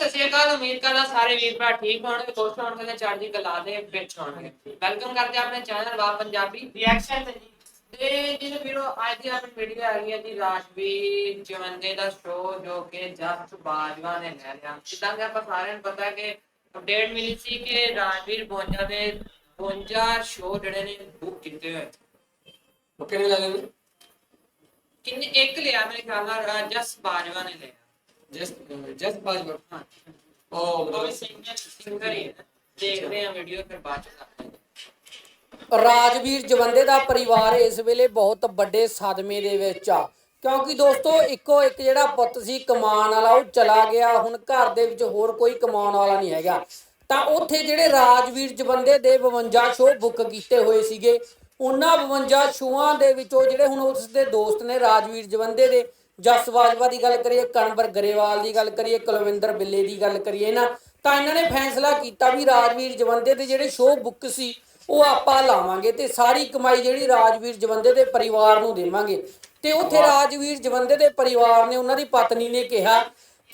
ਸਤਿ ਸ਼੍ਰੀ ਅਕਾਲ ਉਮੀਦ ਕਰਦਾ ਸਾਰੇ ਵੀਰ ਭਰਾ ਠੀਕ ਹੋਣਗੇ ਖੁਸ਼ ਹੋਣਗੇ ਤੇ ਚੜ੍ਹਦੀ ਕਲਾ ਦੇ ਵਿੱਚ ਹੋਣਗੇ। ਵੈਲਕਮ ਕਰਦੇ ਹਾਂ ਆਪਣੇ ਚੈਨਲ ਵਾ ਪੰਜਾਬੀ ਰਿਐਕਸ਼ਨ ਤੇ ਜੀ। ਤੇ ਜਿਹਨੇ ਵੀਰੋ ਅੱਜ ਦੀ ਆਪਣੀ ਵੀਡੀਓ ਆ ਗਈ ਹੈ ਜੀ ਰਾਜਵੀਰ ਜਵੰਦੇ ਦਾ ਸ਼ੋਅ ਜੋ ਕਿ ਜਸਟ ਬਾਜਵਾ ਨੇ ਲੈ ਲਿਆ। ਜਿੱਦਾਂ ਕਿ ਆਪਾਂ ਸਾਰਿਆਂ ਨੂੰ ਪਤਾ ਕਿ ਅਪਡੇਟ ਮਿਲੀ ਸੀ ਕਿ ਰਾਜਵੀਰ ਬੋਂਜਾ ਦੇ 52 ਸ਼ੋਅ ਜਿਹੜੇ ਨੇ ਬੁੱਕ ਕੀਤੇ ਹੋਏ। ਲੱਗੇ ਨੇ ਕਿੰਨੇ ਇੱਕ ਲਿਆ ਮੇਰੇ ਖਿਆਲ ਨਾਲ ਜਸ ਬਾਜਵਾ ਨੇ ਲਿਆ। ਜਸ ਜਸ ਬਾਜਵਾ ਹਾਂ ਉਹ ਉਹ ਸਿੰਗਰ ਸਿੰਗਰ ਹੀ ਹੈ ਦੇਖਦੇ ਹਾਂ ਵੀਡੀਓ ਫਿਰ ਬਾਅਦ ਚ ਹਾਂ ਰਾਜਵੀਰ ਜਵੰਦੇ ਦਾ ਪਰਿਵਾਰ ਇਸ ਵੇਲੇ ਬਹੁਤ ਵੱਡੇ ਸਦਮੇ ਦੇ ਵਿੱਚ ਆ। ਕਿਉਂਕਿ ਦੋਸਤੋ ਇੱਕੋ ਇੱਕ ਜਿਹੜਾ ਪੁੱਤ ਸੀ ਕਮਾਉਣ ਵਾਲਾ ਉਹ ਚਲਾ ਗਿਆ। ਹੁਣ ਘਰ ਦੇ ਵਿੱਚ ਹੋਰ ਕੋਈ ਕਮਾਉਣ ਵਾਲਾ ਨਹੀਂ ਹੈਗਾ। ਤਾਂ ਉੱਥੇ ਜਿਹੜੇ ਰਾਜਵੀਰ ਜਵੰਦੇ ਦੇ 52 ਸ਼ੋਅ ਬੁੱਕ ਕੀਤੇ ਹੋਏ ਸੀਗੇ ਉਹਨਾਂ 52 ਸ਼ੋਆਂ ਦੇ ਵਿੱਚੋਂ ਜਿਹੜੇ ਹੁਣ ਉਸ ਦੇ ਦੋਸਤ ਨੇ ਰਾਜਵੀਰ ਜਵੰਦੇ ਦੇ ਜਸ ਬਾਜਵਾ ਦੀ ਗੱਲ ਕਰੀਏ ਕਣਵਰ ਗਰੇਵਾਲ ਦੀ ਗੱਲ ਕਰੀਏ ਕੁਲਵਿੰਦਰ ਬਿੱਲੇ ਦੀ ਗੱਲ ਕਰੀਏ ਨਾ ਤਾਂ ਇਹਨਾਂ ਨੇ ਫੈਸਲਾ ਕੀਤਾ ਵੀ ਰਾਜਵੀਰ ਜਵੰਦੇ ਦੇ ਜਿਹੜੇ ਸ਼ੋਅ ਬੁੱਕ ਸੀ ਉਹ ਆਪਾਂ ਲਾਵਾਂਗੇ ਤੇ ਸਾਰੀ ਕਮਾਈ ਜਿਹੜੀ ਰਾਜਵੀਰ ਜਵੰਦੇ ਦੇ ਪਰਿਵਾਰ ਨੂੰ ਦੇਵਾਂਗੇ। ਤੇ ਉੱਥੇ ਰਾਜਵੀਰ ਜਵੰਦੇ ਦੇ ਪਰਿਵਾਰ ਨੇ ਉਹਨਾਂ ਦੀ ਪਤਨੀ ਨੇ ਕਿਹਾ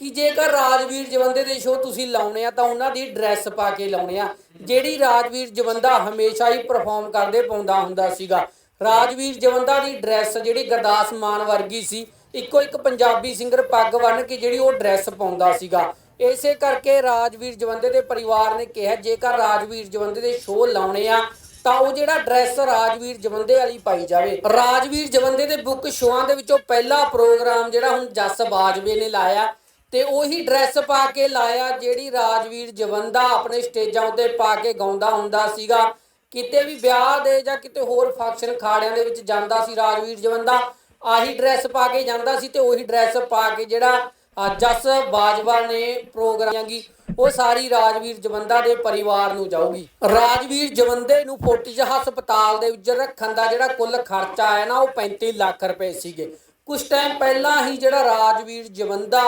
ਕਿ ਜੇਕਰ ਰਾਜਵੀਰ ਜਵੰਦੇ ਦੇ ਸ਼ੋਅ ਤੁਸੀਂ ਲਾਉਣੇ ਆ ਤਾਂ ਉਹਨਾਂ ਦੀ ਡਰੈਸ ਪਾ ਕੇ ਲਾਉਣੇ ਆ। ਜਿਹੜੀ ਰਾਜਵੀਰ ਜਵੰਦਾ ਹਮੇਸ਼ਾ ਹੀ ਪਰਫਾਰਮ ਕਰਦੇ ਪਾਉਂਦਾ ਹੁੰਦਾ ਸੀਗਾ। ਰਾਜਵੀਰ ਜਵੰਦਾ ਦੀ ਡਰੈਸ ਜਿਹੜੀ ਗੁਰਦਾਸ ਮਾਨ ਵਰਗੀ ਸੀ ਇੱਕੋ ਇੱਕ ਪੰਜਾਬੀ ਸਿੰਗਰ ਪੱਗ ਬੰਨ੍ਹ ਕੇ ਜਿਹੜੀ ਉਹ ਡਰੈਸ ਪਾਉਂਦਾ ਸੀਗਾ। ਇਸੇ ਕਰਕੇ ਰਾਜਵੀਰ ਜਵੰਦੇ ਦੇ ਪਰਿਵਾਰ ਨੇ ਕਿਹਾ, ਜੇਕਰ ਰਾਜਵੀਰ ਜਵੰਦੇ ਦੇ ਸ਼ੋਅ ਲਾਉਣੇ ਆ, ਤਾਂ ਉਹ ਜਿਹੜਾ ਡਰੈਸ ਰਾਜਵੀਰ ਜਵੰਦੇ ਵਾਲੀ ਪਾਈ ਜਾਵੇ। ਰਾਜਵੀਰ ਜਵੰਦੇ ਦੇ ਬੁੱਕ ਸ਼ੋਆਂ ਦੇ ਵਿੱਚੋਂ ਪਹਿਲਾ ਪ੍ਰੋਗਰਾਮ ਜਿਹੜਾ ਹੁਣ ਜੱਸ ਬਾਜਵੇ ਨੇ ਲਾਇਆ ਤੇ ਉਹੀ ਡਰੈਸ ਪਾ ਕੇ ਲਾਇਆ, ਜਿਹੜੀ ਰਾਜਵੀਰ ਜਵੰਦਾ ਆਪਣੇ ਸਟੇਜਾਂ ਉੱਤੇ ਪਾ ਕੇ ਗਾਉਂਦਾ ਹੁੰਦਾ ਸੀਗਾ। ਕਿਤੇ ਵੀ ਵਿਆਹ ਦੇ ਜਾਂ ਕਿਤੇ ਹੋਰ ਫੰਕਸ਼ਨ ਖਾੜਿਆਂ ਦੇ ਵਿੱਚ ਜਾਂਦਾ ਸੀ ਰਾਜਵੀਰ ਜਵੰਦਾ ਆਹੀ ਡਰੈਸ ਪਾ ਕੇ ਜਾਂਦਾ ਸੀ ਤੇ ਉਹੀ ਡਰੈਸ ਪਾ ਕੇ ਜਿਹੜਾ ਜਸ ਬਾਜਵਾ ਨੇ ਪ੍ਰੋਗਰਾਮ ਕੀ ਉਹ ਸਾਰੀ ਰਾਜਵੀਰ ਜਵੰਦਾ ਦੇ ਪਰਿਵਾਰ ਨੂੰ ਜਾਊਗੀ। ਰਾਜਵੀਰ ਜਵੰਦੇ ਨੂੰ ਫੋਰਟਿਜ ਹਸਪਤਾਲ ਦੇ ਵਿੱਚ ਰੱਖਣ ਦਾ ਜਿਹੜਾ ਕੁੱਲ ਖਰਚਾ ਹੈ ਨਾ, ਉਹ 35 ਲੱਖ ਰੁਪਏ ਸੀਗੇ। ਕੁਝ ਟਾਈਮ ਪਹਿਲਾਂ ਹੀ ਜਿਹੜਾ ਰਾਜਵੀਰ ਜਵੰਦਾ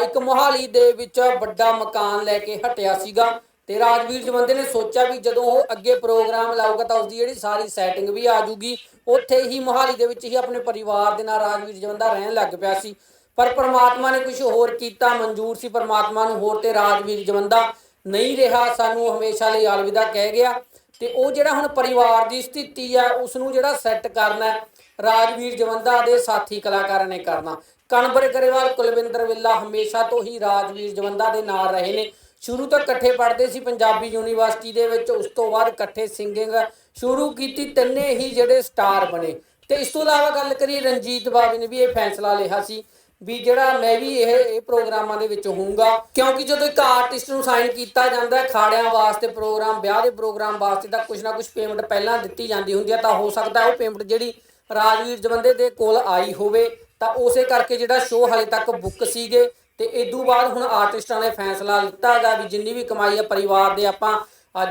ਇੱਕ ਮੋਹਾਲੀ ਦੇ ਵਿੱਚ ਵੱਡਾ ਮਕਾਨ ਲੈ ਕੇ ਹਟਿਆ ਸੀਗਾ। ਤੇ ਰਾਜਵੀਰ ਜਵੰਦੇ ਨੇ ਸੋਚਿਆ ਵੀ ਜਦੋਂ ਉਹ ਅੱਗੇ ਪ੍ਰੋਗਰਾਮ ਲਾਊਗਾ ਤਾਂ ਉਸਦੀ ਜਿਹੜੀ ਸਾਰੀ ਸੈਟਿੰਗ ਵੀ ਆ ਜੂਗੀ ਉੱਥੇ ਹੀ ਮੋਹਾਲੀ ਦੇ ਵਿੱਚ ਹੀ ਆਪਣੇ ਪਰਿਵਾਰ ਦੇ ਨਾਲ ਰਾਜਵੀਰ ਜਵੰਦਾ ਰਹਿਣ ਲੱਗ ਪਿਆ ਸੀ। ਪਰ ਪ੍ਰਮਾਤਮਾ ਨੇ ਕੁਝ ਹੋਰ ਕੀਤਾ, ਮਨਜ਼ੂਰ ਸੀ ਪ੍ਰਮਾਤਮਾ ਨੂੰ, ਹੋਰ ਤੇ ਰਾਜਵੀਰ ਜਵੰਦਾ ਨਹੀਂ ਰਿਹਾ, ਸਾਨੂੰ ਹਮੇਸ਼ਾ ਲਈ ਅਲਵਿਦਾ ਕਹਿ ਗਿਆ। ਤੇ ਉਹ ਜਿਹੜਾ ਹੁਣ ਪਰਿਵਾਰ ਦੀ ਸਥਿਤੀ ਹੈ ਉਸ ਨੂੰ ਜਿਹੜਾ ਸੈੱਟ ਕਰਨਾ ਰਾਜਵੀਰ ਜਵੰਦਾ ਦੇ ਸਾਥੀ ਕਲਾਕਾਰਾਂ ਨੇ ਕਰਨਾ। ਕਣਬਰ ਗਰੇਵਾਲ, ਕੁਲਵਿੰਦਰ ਵਿੱਲਾ ਹਮੇਸ਼ਾ ਤੋਂ ਹੀ ਰਾਜਵੀਰ ਜਵੰਦਾ ਦੇ ਨਾਲ ਰਹੇ ਨੇ। ਸ਼ੁਰੂ ਤੋਂ ਇਕੱਠੇ ਪੜ੍ਹਦੇ ਸੀ ਪੰਜਾਬੀ ਯੂਨੀਵਰਸਿਟੀ ਦੇ ਵਿੱਚ, ਉਸ ਤੋਂ ਬਾਅਦ ਇਕੱਠੇ ਸਿੰਗਿੰਗ ਸ਼ੁਰੂ ਕੀਤੀ, ਤਿੰਨੇ ਹੀ ਜਿਹੜੇ ਸਟਾਰ ਬਣੇ। ਤੇ ਇਸ ਤੋਂ ਇਲਾਵਾ ਗੱਲ ਕਰੀਏ ਰਣਜੀਤ ਬਾਬੇ ਨੇ ਵੀ ਇਹ ਫੈਸਲਾ ਲਿਆ ਸੀ ਵੀ ਜਿਹੜਾ ਮੈਂ ਵੀ ਇਹ ਇਹ ਪ੍ਰੋਗਰਾਮਾਂ ਦੇ ਵਿੱਚ ਹੋਊਂਗਾ। ਕਿਉਂਕਿ ਜਦੋਂ ਇੱਕ ਆਰਟਿਸਟ ਨੂੰ ਸਾਈਨ ਕੀਤਾ ਜਾਂਦਾ ਹੈ ਖਾੜਿਆਂ ਵਾਸਤੇ ਪ੍ਰੋਗਰਾਮ, ਵਿਆਹ ਦੇ ਪ੍ਰੋਗਰਾਮ ਵਾਸਤੇ ਤਾਂ ਕੁਝ ਨਾ ਕੁਝ ਪੇਮੈਂਟ ਪਹਿਲਾਂ ਦਿੱਤੀ ਜਾਂਦੀ ਹੁੰਦੀ ਹੈ ਤਾਂ ਹੋ ਸਕਦਾ ਉਹ ਪੇਮੈਂਟ ਜਿਹੜੀ ਰਾਜਵੀਰ ਜਵੰਦੇ ਦੇ ਕੋਲ ਆਈ ਹੋਵੇ, ਤਾਂ ਉਸੇ ਕਰਕੇ ਜਿਹੜਾ ਸ਼ੋਅ ਹਲੇ ਤੱਕ ਬੁੱਕ ਸੀਗੇ। ਤੇ ਇਦੋਂ ਬਾਅਦ ਹੁਣ ਆਰਟਿਸਟਾਂ ਨੇ ਫੈਸਲਾ ਲਿੱਤਾ ਹੈਗਾ ਵੀ ਜਿੰਨੀ ਵੀ ਕਮਾਈ ਹੈ ਪਰਿਵਾਰ ਦੇ ਆਪਾਂ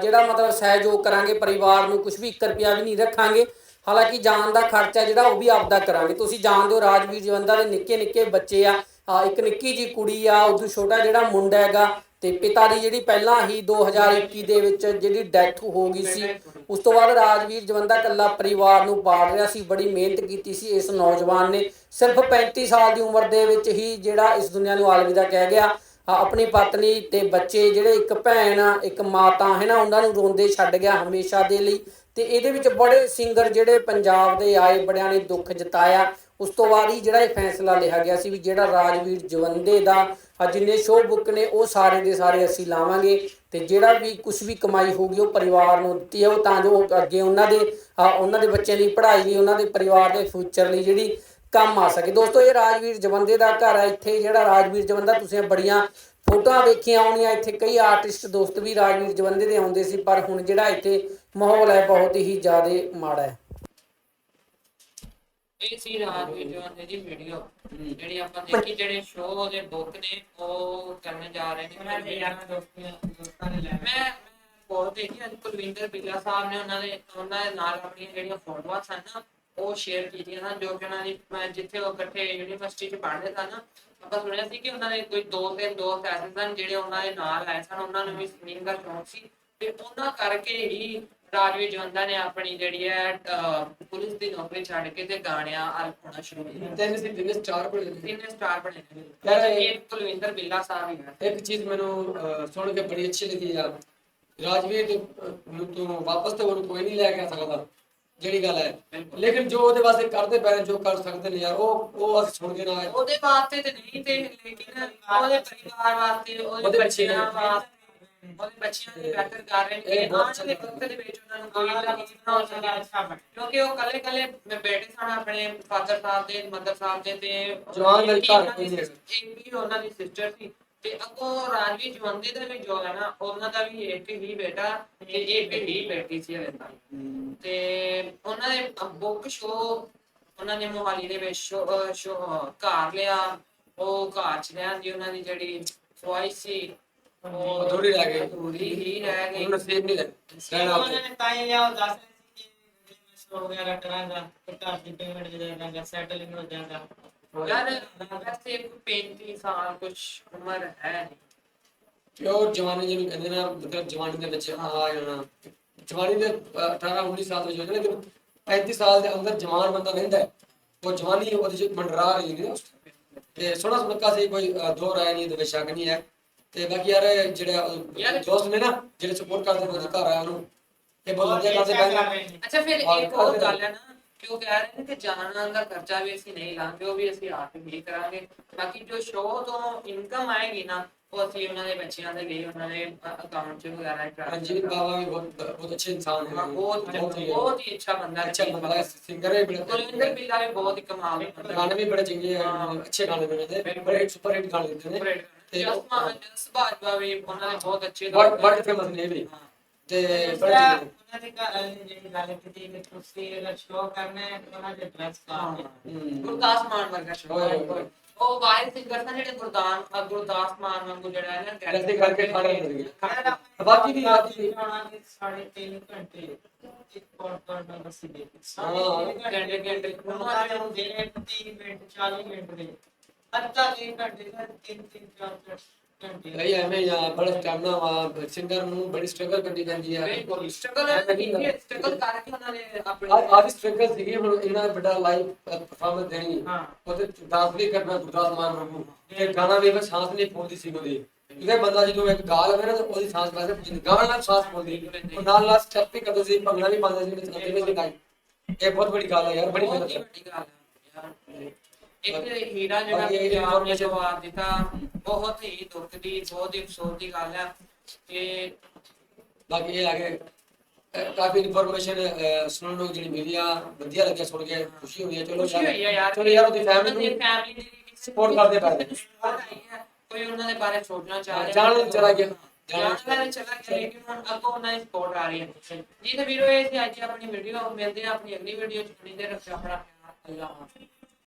ਜਿਹੜਾ ਮਤਲਬ ਸਹਿਯੋਗ ਕਰਾਂਗੇ ਪਰਿਵਾਰ ਨੂੰ ਕੁਝ ਵੀ 1 ਰੁਪਿਆ ਵੀ ਨਹੀਂ ਰੱਖਾਂਗੇ। ਹਾਲਾਂਕਿ ਜਾਨ ਦਾ ਖਰਚਾ ਜਿਹੜਾ ਉਹ ਵੀ ਆਪਦਾ ਕਰਾਂਗੇ। ਤੁਸੀਂ ਜਾਣਦੇ ਹੋ ਰਾਜਵੀਰ ਜਵੰਦਾ ਦੇ ਨਿੱਕੇ ਨਿੱਕੇ ਬੱਚੇ ਆ ਆ ਇੱਕ ਨਿੱਕੀ ਜੀ ਕੁੜੀ ਆ ਉਦੋਂ ਛੋਟਾ ਜਿਹੜਾ ਮੁੰਡਾ ਹੈਗਾ ਤੇ ਪਿਤਾ ਦੀ ਜਿਹੜੀ ਪਹਿਲਾਂ ਹੀ 2021 ਦੇ ਵਿੱਚ ਜਿਹੜੀ ਡੈਥ ਹੋ ਗਈ ਸੀ, ਉਸ ਤੋਂ ਬਾਅਦ ਰਾਜਵੀਰ ਜਵੰਦਾ ਕੱਲਾ ਪਰਿਵਾਰ ਨੂੰ ਪਾਲ ਰਿਹਾ ਸੀ, ਬੜੀ ਮਿਹਨਤ ਕੀਤੀ ਸੀ ਇਸ ਨੌਜਵਾਨ ਨੇ। ਸਿਰਫ 35 ਸਾਲ ਦੀ ਉਮਰ ਦੇ ਵਿੱਚ ਹੀ ਜਿਹੜਾ ਇਸ ਦੁਨੀਆ ਨੂੰ ਅਲਵਿਦਾ ਕਹਿ ਗਿਆ। ਆਪਣੀ ਪਤਨੀ ਤੇ ਬੱਚੇ ਜਿਹੜੇ ਇੱਕ ਭੈਣ, ਇੱਕ ਮਾਤਾ, ਹੈ ਨਾ, ਉਹਨਾਂ ਨੂੰ ਰੋਂਦੇ ਛੱਡ ਗਿਆ ਹਮੇਸ਼ਾ ਦੇ ਲਈ। ਤੇ ਇਹਦੇ ਵਿੱਚ ਬੜੇ ਸਿੰਗਰ ਜਿਹੜੇ ਪੰਜਾਬ ਦੇ ਆਏ, ਬੜਿਆਂ ਨੇ ਦੁੱਖ ਜਤਾਇਆ। ਉਸ ਤੋਂ ਬਾਅਦ ਹੀ ਜਿਹੜਾ ਇਹ ਫੈਸਲਾ ਲਿਆ ਗਿਆ ਸੀ ਵੀ ਜਿਹੜਾ ਰਾਜਵੀਰ ਜਵੰਦੇ ਦਾ ਜਿੰਨੇ ਸ਼ੋਅ ਬੁੱਕ ਨੇ, ਉਹ ਸਾਰੇ ਦੇ ਸਾਰੇ ਅਸੀਂ ਲਾਵਾਂਗੇ ਤੇ ਜਿਹੜਾ ਵੀ ਕੁਝ ਵੀ ਕਮਾਈ ਹੋਊਗੀ ਉਹ ਪਰਿਵਾਰ ਨੂੰ ਦਿੱਤੀ ਹੈ। ਉਹ ਤਾਂ ਜੋ ਅੱਗੇ ਉਹਨਾਂ ਦੇ ਉਹਨਾਂ ਦੇ ਬੱਚਿਆਂ ਲਈ ਪੜ੍ਹਾਈ ਲਈ, ਉਹਨਾਂ ਦੇ ਪਰਿਵਾਰ ਦੇ ਫਿਊਚਰ ਲਈ ਜਿਹੜੀ ਕੰਮ ਆ ਸਕੇ। ਦੋਸਤੋ, ਇਹ ਰਾਜਵੀਰ ਜਵੰਦੇ ਦਾ ਘਰ ਹੈ ਇੱਥੇ। ਜਿਹੜਾ ਰਾਜਵੀਰ ਜਵੰਦਾ, ਤੁਸੀਂ ਬੜੀਆਂ ਫੋਟੋਆਂ ਵੇਖੀਆਂ ਆਉਣੀਆਂ ਇੱਥੇ ਕਈ ਆਰਟਿਸਟ ਦੋਸਤ ਵੀ ਰਾਜਵੀਰ ਜਵੰਦੇ ਦੇ ਆਉਂਦੇ ਸੀ, ਪਰ ਹੁਣ ਜਿਹੜਾ ਇੱਥੇ ਮਾਹੌਲ ਹੈ, ਬਹੁਤ ਹੀ ਜ਼ਿਆਦਾ ਮਾੜਾ ਹੈ। ਇਹ ਸੀ ਰਾਜਵੀਰ ਜਵੰਦੇ ਦੀ ਵੀਡੀਓ ਜਿਹੜੀ ਆਪਾਂ ਦੇਖੀ ਜਿਹੜੇ ਸ਼ੋਅ ਦੇ ਬੁੱਕ ਨੇ ਉਹ ਕਰਨ ਜਾ ਰਹੇ ਨੇ। ਮੈਂ ਮੈਂ ਬਹੁਤ ਦੇਖੀ ਅੱਜ ਕੁਲਵਿੰਦਰ ਬਿੱਲਾ ਸਾਹਿਬ ਨੇ ਉਹਨਾਂ ਦੇ ਉਹਨਾਂ ਦੇ ਨਾਲ ਆਪਣੀਆਂ ਜਿਹੜੀਆਂ ਫੋਟੋਆਂ ਸਨ ਨਾ ਉਹ ਸ਼ੇਅਰ ਕੀਤੀਆਂ ਸਨ ਜੋ ਕਿ ਉਹਨਾਂ ਦੀ ਮੈਂ ਜਿੱਥੇ ਉਹ ਇਕੱਠੇ ਯੂਨੀਵਰਸਿਟੀ 'ਚ ਪੜ੍ਹਦੇ ਸਨ ਆਪਾਂ ਸੁਣਿਆ ਸੀ ਕਿ ਉਹਨਾਂ ਦੇ ਕੋਈ ਦੋ ਤਿੰਨ ਦੋਸਤ ਐਸੇ ਸਨ ਜਿਹੜੇ ਉਹਨਾਂ ਦੇ ਨਾਲ ਆਏ ਸਨ ਉਹਨਾਂ ਨੂੰ ਵੀ ਸਿੰਗਿੰਗ ਦਾ ਸ਼ੌਂਕ ਸੀ। ਤੇ ਉਹਨਾਂ ਕਰਕੇ ਹੀ ਰਾਜਵੀਰ ਜਵੰਦਾ ਨੇ ਆਪਣੀ ਜਿਹੜੀ ਹੈ ਪੁਲਿਸ ਦੀ ਨੌਕਰੀ ਛੱਡ ਕੇ ਤੇ ਗਾਣਿਆਂ ਵੱਲ ਹੋਣਾ ਸ਼ੁਰੂ ਕੀਤਾ। ਤਿੰਨ ਸੀ ਤਿੰਨ ਸਟਾਰ ਬਣੇ। ਤਿੰਨ ਸਟਾਰ ਬਣੇ ਯਾਰ ਇਹ- ਕੁਲਵਿੰਦਰ ਬਿੱਲਾ ਸਾਹਿਬ ਹੀ ਹੈ ਇੱਕ ਚੀਜ਼ ਮੈਨੂੰ ਸੁਣ ਕੇ ਬੜੀ ਅੱਛੀ ਲੱਗੀ ਯਾਰ। ਰਾਜਵੀਰ ਤੋਂ, ਨੂੰ ਤੂੰ ਵਾਪਸ ਤੇ ਉਹਨੂੰ ਕੋਈ ਨਹੀਂ ਲੈ ਕੇ ਆ ਸਕਦਾ ਜਿਹੜੀ ਗੱਲ ਹੈ। ਲੇਕਿਨ ਜੋ ਉਹਦੇ ਵਾਸਤੇ ਕਰਦੇ ਪਏ ਨੇ ਜੋ ਕਰ ਸਕਦੇ ਨੇ ਯਾਰ ਉਹ ਉਹ ਅਸੀਂ ਸੁਣ ਕੇ ਨਾ ਉਹਦੇ ਵਾਸਤੇ ਤੇ ਨਹੀਂ ਤੇ ਲੇਕਿਨ ਉਹਦੇ ਪਰਿਵਾਰ ਵਾਸਤੇ ਉਹਦੇ ਬੱਚਿਆਂ ਬੱਚੇ- ਵਾਸਤੇ ਉਹਦੇ ਬੱਚਿਆਂ ਦੀ ਬਿਹਤਰ ਕਰ ਰਹੇ ਨੇ ਇਹ ਆਉਣ ਵਾਲੇ ਵਕਤ ਦੇ ਵਿੱਚ ਉਹਨਾਂ ਨੂੰ ਕੋਈ ਤਕਲੀਫ ਨਾ ਹੋ ਸਕੇ ਕਿਉਂਕਿ ਉਹ ਕੱਲੇ ਕੱਲੇ ਬੇਟੇ ਸਨ ਆਪਣੇ ਫਾਦਰ ਸਾਹਿਬ ਦੇ ਮਦਰ ਸਾਹਿਬ ਦੇ ਤੇ ਜਵਾਨ ਮੇਰੇ ਘਰ ਹੈਗਾ। ਇੱਕ ਵੀ ਉਹਨਾਂ ਦੀ ਸਿਸਟਰ ਸੀ। ਤੇ ਅੱਗੋਂ ਰਾਜਵੀਰ ਜਵੰਦੇ ਦਾ ਵੀ ਜੋ ਹੈ ਨਾ ਉਹਨਾਂ ਦਾ ਵੀ ਇੱਕ ਹੀ ਬੇਟਾ ਤੇ ਇੱਕ ਹੀ ਬੇਟੀ ਸੀ ਤੱਕ। ਤੇ ਉਹਨਾਂ ਦੇ ਬੁੱਕ ਸ਼ੋ ਉਹਨਾਂ ਨੇ ਮੋਹਾਲੀ ਦੇ ਵਿੱਚ ਸ਼ੋ ਘਰ ਲਿਆ। ਉਹ ਘਰ ਚ ਰਹਿਣ ਦੀ ਉਹਨਾਂ ਦੀ ਜਿਹੜੀ ਖੁਆਇਸ਼ ਸੀ ਉਹ ਅਧੂਰੀ ਰਹਿ ਗਈ। ਅਧੂਰੀ ਹੀ ਰਹਿ ਗਈ। ਉਹਨੂੰ ਨਸੀਬ ਨਹੀਂ ਰਹਿਣਾ ਉੱਥੇ। ਉਹਨਾਂ ਨੇ ਤਾਂ ਹੀ ਲਿਆ ਉਹ ਦੱਸ ਰਹੇ ਸੀ ਕਿ ਮੈਂ ਸ਼ੋਅ ਵਗੈਰਾ ਕਰਾਂਗਾ ਤੇ ਘਰ ਦੀ ਪੇਮੈਂਟ ਦੇ ਦਾਂਗਾ ਸੈਟਲਿੰਗ ਹੋ ਜਾਏਗਾ ਯਾਰ ਵੈਸੇ ਕੋਈ 35 ਸਾਲ ਕੁਝ ਉਮਰ ਹੈ ਨਹੀਂ। ਕਿ ਉਹ ਜਵਾਨੀ ਜਿਹਨੂੰ ਕਹਿੰਦੇ ਨਾ ਮਤਲਬ ਜਵਾਨੀ ਦੇ ਵਿੱਚ ਆ ਜਾਣਾ। ਜਵਾਨੀ ਦੇ ਅਹ, 18 19 ਸਾਲ ਦੇ ਜਿਹੜੇ ਲੇਕਿਨ 35 ਸਾਲ ਦੇ ਅੰਦਰ ਜਵਾਨ ਬੰਦਾ ਰਹਿੰਦਾ ਉਹ ਜਵਾਨੀ ਉਹਦੇ ਚ ਮੰਡਰਾ ਰਹੀ ਨਾ। ਤੇ ਸੋਹਣਾ ਸੁਣਕਾ ਸੀ ਕੋਈ ਦੋ ਰਾਏ ਨਹੀਂ ਵਿੱਚ ਸ਼ੱਕ ਨਹੀਂ ਹੈ। ਤੇ ਬਾਕੀ ਯਾਰ ਜਿਹੜਾ ਦੋਸਤ ਨੇ ਨਾ ਜਿਹੜੇ ਸਪੋਰਟ ਕਰਦੇ ਨੇ ਘਰ ਆਇਆ ਉਹਨੂੰ। ਇਹ ਬਹੁਤ ਵਧੀਆ ਕਰਦੇ ਨੇ। ਅੱਛਾ ਫਿਰ ਇੱਕ ਹੋਰ ਗੱਲ ਹੈ ਨਾ ਕਿ ਉਹ ਕਹਿ ਰਹੇ ਨੇ ਕਿ ਜਾਣਾ ਦਾ ਖਰਚਾ ਵੀ ਅਸੀਂ ਨਹੀਂ ਲਾਂਗੇ ਉਹ ਵੀ ਅਸੀਂ ਆਪ ਹੀ ਕਰਾਂਗੇ। ਬਾਕੀ ਜੋ ਸ਼ੋਅ ਤੋਂ ਇਨਕਮ ਆਏਗੀ ਨਾ ਉਹ ਅਸੀਂ ਉਹਨਾਂ ਦੇ ਬੱਚਿਆਂ ਦੇ ਲਈ ਉਹਨਾਂ ਦੇ ਅਕਾਊਂਟ 'ਚ ਵਗੈਰਾ ਟ੍ਰਾਂਸਫਰ ਰਣਜੀਤ ਬਾਵਾ ਵੀ ਬਹੁਤ ਬਹੁਤ ਅੱਛੇ ਇਨਸਾਨ ਹੈ ਬਹੁਤ ਬਹੁਤ ਹੀ ਅੱਛਾ ਬੰਦਾ ਹੈ। ਅੱਛਾ ਬੰਦਾ ਹੈ ਸਿੰਗਰ ਹੈ ਬੜਾ ਕੁਲਵਿੰਦਰ ਬਿੱਲਾ ਵੀ ਬਹੁਤ ਹੀ ਕਮਾਲ ਦਾ ਬੰਦਾ ਗਾਣੇ ਵੀ ਬੜੇ ਚੰਗੇ ਹੈ ਹਾਂ। ਅੱਛੇ ਗਾਣੇ ਨੇ। ਉਹਦੇ ਬੜੇ ਸੁਪਰ ਹਿੱਟ ਗਾਣੇ ਦਿੱਤੇ ਨੇ। ਤੇ ਜਸਮਾ ਜਸ ਬਾਜਵਾ ਵੀ ਉਹਨਾਂ ਨੇ ਬਹੁਤ ਅੱਛੇ ਵਰਡ ਫੇਮਸ ਨੇ। ਵੀ। ਹਾਂ। ਤੇ ਉਹਨਾਂ ਦੇ ਗੱਲ ਕਿਤੇ ਵੀ ਤੁਸੀਂ ਅਗਰ ਸ਼ੋਅ ਕਰਨਾ ਹੈ ਤਾਂ ਉਹਨਾਂ ਦੇ ਡਰੈਸ ਪਾਓ। ਗੁਰਦਾਸ ਮਾਨ ਵਰਗਾ ਸ਼ੋਅ ਹੈ ਉਹ ਵਾਇਰ ਸਿੰਗਰ ਤਾਂ ਜਿਹੜੇ ਗੁਰਦਾਨ ਗੁਰਦਾਸ ਮਾਨ ਵਾਂਗੂ ਜਿਹੜਾ ਹੈ ਨਾ ਡਰੈਸ ਦੇ ਕਰਕੇ ਖੜੇ ਹੁੰਦੇ ਬਾਕੀ ਵੀ ਅੱਜ ਸਾਡੇ 3 ਘੰਟੇ ਇੱਕ ਪੌਡਕਾਸਟ ਨਾਲ ਅਸੀਂ ਦੇਖੀ ਸਾਰੇ ਘੰਟੇ ਘੰਟੇ ਉਹਨਾਂ ਦੇ ਹੁੰਦੇ 30 ਮਿੰਟ 40 ਮਿੰਟ ਦੇ ਅੱਧਾ 1 ਘੰਟੇ ਦਾ 3 3 4 4 ਕਈ ਐਵੇਂ ਯਾਰ ਬੜਾ ਸਟੈਮਨਾ ਵਾ ਸਿੰਗਰ ਨੂੰ ਬੜੀ ਸਟਰਗਲ ਕਰਨੀ ਪੈਂਦੀ ਆ। ਸਟਰਗਲ ਹੈ ਸਟਰਗਲ ਕਰਕੇ ਉਹਨਾਂ ਨੇ ਆਪਣੇ ਆ ਵੀ ਸਟਰਗਲ ਸੀਗੀ ਹੁਣ ਇਹਨਾਂ ਬੜਾ ਲਾਈਵ ਪਰਫਾਰਮੈਂਸ ਦੇਣੀ ਹਾਂ। ਉਹਦੇ ਦਾਸ ਵੀ ਕਰਨਾ ਗੁਰਦਾਸ ਮਾਨ ਨੂੰ। ਤੇ ਗਾਣਾ ਵੀ ਬਸ ਸਾਹ ਨਹੀਂ ਫੁੱਲਦੀ ਸੀ ਉਹਦੀ। ਇਹਦਾ ਬੰਦਾ ਜਦੋਂ ਇੱਕ ਗਾ ਲਵੇ ਨਾ ਉਹਦੀ ਸਾਹ ਪਾਸੇ ਪੁੱਜੀ ਗਾਣਾ ਨਾਲ ਸਾਹ ਫੁੱਲਦੀ ਉਹ ਨਾਲ ਨਾਲ ਸਟੈਪ ਵੀ ਕਰਦਾ ਸੀ ਭੰਗੜਾ ਵੀ ਪਾਉਂਦਾ ਸੀ ਵਿੱਚ ਅੱਗੇ ਵਿੱਚ ਗਾਈ ਇਹ ਬਹੁਤ ਬੜੀ ਗੱਲ ਹੈ ਯਾਰ ਬੜੀ ਮਿਹਨਤ ਹੈ ਇੱਕ ਹੀਰਾ ਜਿਹੜਾ ਪੰਜਾਬ ਨੇ ਜਵਾਬ ਦਿੱਤਾ ਬਹੁਤ ਹੀ ਦੁੱਖ ਦੀ ਬਹੁਤ ਹੀ ਅਫਸੋਸ ਦੀ ਗੱਲ ਹੈ ਕਿ ਬਾਕੀ ਇਹ ਆਗੇ ਕਾਫੀ ਇਨਫੋਰਮੇਸ਼ਨ ਸੁਣਨ ਨੂੰ ਜਿਹੜੀ ਮਿਲੀ ਆ ਵਧੀਆ ਲੱਗਿਆ ਸੁਣ ਕੇ ਖੁਸ਼ੀ ਹੋਈ ਹੈ ਚਲੋ ਯਾਰ। ਚਲੋ ਯਾਰ ਉਹਦੀ ਫੈਮਿਲੀ ਨੂੰ support ਕਰਦੇ ਪਏ। ਕੋਈ ਉਹਨਾਂ ਦੇ ਬਾਰੇ ਸੋਚਣਾ ਚਾਹ ਰਿਹਾ। ਜਾਣ ਚਲਾ ਗਿਆ। ਜਾਣ ਵਾਲਾ ਚਲਾ ਗਿਆ ਲੇਕਿਨ ਹੁਣ ਅੱਗੋਂ ਉਹਨਾਂ ਦੀ ਸਪੋਰਟ ਆ ਰਹੀ ਹੈ। ਜੀ ਤੇ ਵੀਰੋ ਇਹ ਸੀ ਅੱਜ ਆਪਣੀ ਵੀਡੀਓ ਮਿਲਦੇ ਆ ਆਪਣੀ ਅਗਲੀ ਵੀਡੀਓ ਚ। ਬਣੀ ਦੇ ਰੱਖਿਓ ਆਪਣਾ ਅੱਲਾਹ ਹਾਫਿਜ਼।